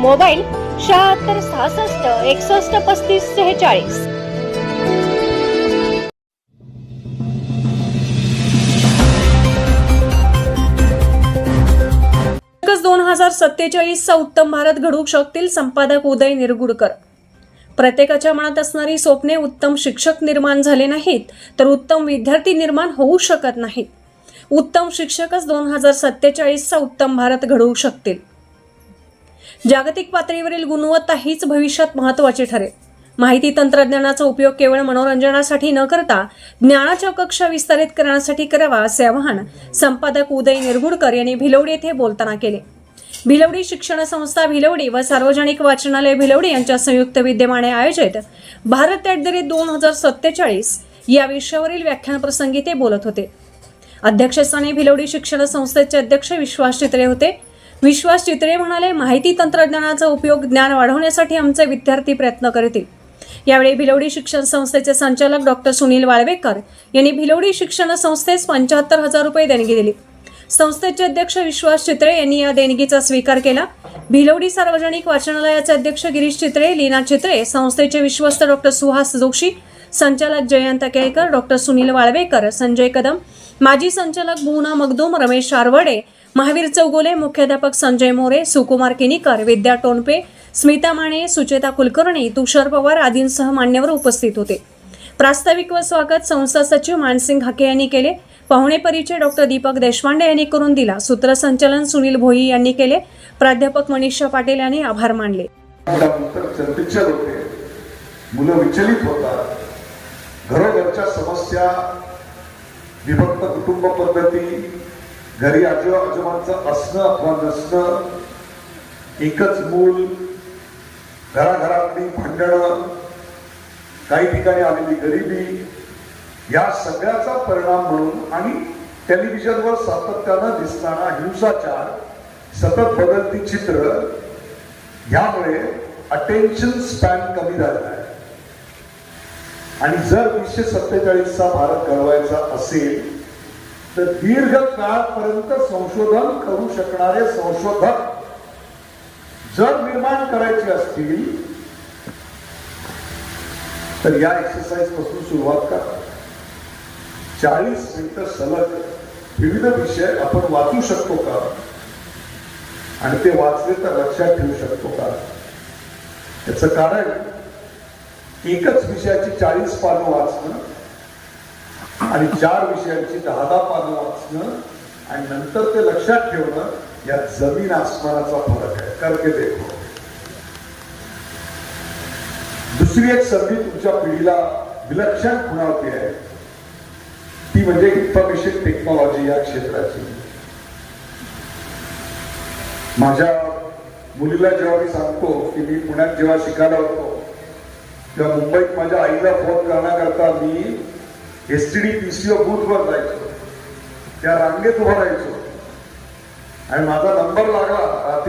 Mobile शहात्तर सहासष्ट एकसष्ट पस्तीस सेहेचाळीस. दोन हजार सत्तेचाळीसचा उत्तम भारत घडवू शकतील संपादक उदय निरगुडकर. प्रत्येकाच्या मनात असणारी स्वप्ने उत्तम शिक्षक निर्माण झाले नाहीत तर उत्तम विद्यार्थी निर्माण होऊ शकत नाहीत. उत्तम शिक्षकच दोन हजार सत्तेचाळीसचा उत्तम भारत घडवू शकतील. जागतिक पातळीवरील गुणवत्ता हीच भविष्यात महत्त्वाची ठरेल. माहिती तंत्रज्ञानाचा उपयोग केवळ मनोरंजनासाठी न करता ज्ञानाच्या कक्षा विस्तारित करण्यासाठी करावा असे आवाहन संपादक उदय निरगुडकर यांनी भिलवडी येथे बोलताना केले. भिलवडी शिक्षण संस्था भिलवडी व सार्वजनिक वाचनालय भिलवडी यांच्या संयुक्त विद्यमाने आयोजित भारत ॲट द रेट दोन हजार सत्तेचाळीस या विषयावरील व्याख्यानप्रसंगी ते बोलत होते. अध्यक्षस्थानी भिलवडी शिक्षण संस्थेचे अध्यक्ष विश्वास चित्रे होते. विश्वास चित्रे म्हणाले माहिती तंत्रज्ञानाचा उपयोग ज्ञान वाढवण्यासाठी आमचे विद्यार्थी प्रयत्न करतील. यावेळी भिलवडी शिक्षण संस्थेचे संचालक डॉक्टर सुनील वाळवेकर यांनी भिलवडी शिक्षण संस्थेस पंच्याहत्तर हजार रुपये देणगी दिली. संस्थेचे अध्यक्ष विश्वास चित्रे यांनी या देणगीचा स्वीकार केला. भिलवडी सार्वजनिक वाचनालयाचे अध्यक्ष गिरीश चित्रे लीना चित्रे संस्थेचे विश्वस्त डॉक्टर सुहास जोशी संचालक जयंत केळकर डॉक्टर सुनील वाळवेकर संजय कदम माजी संचालक भुवना मगदूम रमेश शारवडे महावीर चौगोले मुख्याध्यापक संजय मोरे सुकुमार किनीकर विद्या टोनपे स्मिता माने सुचेता कुलकर्णी तुषार पवार आदींसह मान्यवर उपस्थित होते. प्रास्ताविक व स्वागत संस्था सचिव मानसिंग हाके यांनी केले. पाहुणे परिचय डॉक्टर दीपक देशपांडे यांनी करून दिला. सूत्रसंचालन सुनील भोई यांनी केले. प्राध्यापक मनीषा पाटील यांनी आभार मानले. मुलं विचलित होतात. घरोघरच्या समस्या विभक्त कुटुंब पद्धती घरी आजो आजोबांचं असणं अथवा नसणं एकच मूल घराघरातली भांडणं काही ठिकाणी आलेली गरिबी या सगळ्याचा परिणाम म्हणून आणि टेलिव्हिजनवर सातत्यानं दिसणारा हिंसाचार सतत बदलती चित्र ह्यामुळे अटेन्शन स्पॅन कमी झालेला आहे. आणि जर वीसशे सत्तेचाळीसचा भारत घडवायचा असेल तर दीर्घ काळपर्यंत संशोधन करू शकणारे संशोधक जर निर्माण करायचे असतील तर या एक्सरसाइजपासून सुरुवात करा. चाळीस मिनिटं सलग विविध विषय आपण वाचू शकतो का? आणि ते वाचले तर लक्षात ठेवू शकतो का? याचं कारण एकच विषयाची चाळीस पानं वाचणं आणि चार विषयांची दहा दहा पानं वाचणं आणि नंतर ते लक्षात ठेवणं या जमीन आसमानाचा फरक आहे. करके देखो. दुसरी एक संधी तुमच्या पिढीला विलक्षण खुणावती आहे. ती म्हणजे इन्फॉर्मेशन टेक्नॉलॉजी या क्षेत्राची. माझ्या मुलीला जेव्हा मी सांगतो की मी पुण्यात जेव्हा शिकायला होतो तेव्हा मुंबईत माझ्या आईला फोन करण्याकरता मी S T D P C O बूथवर जायचो. त्या रांगेत उभं राहायचो. आणि माझा नंबर लागला. रात्री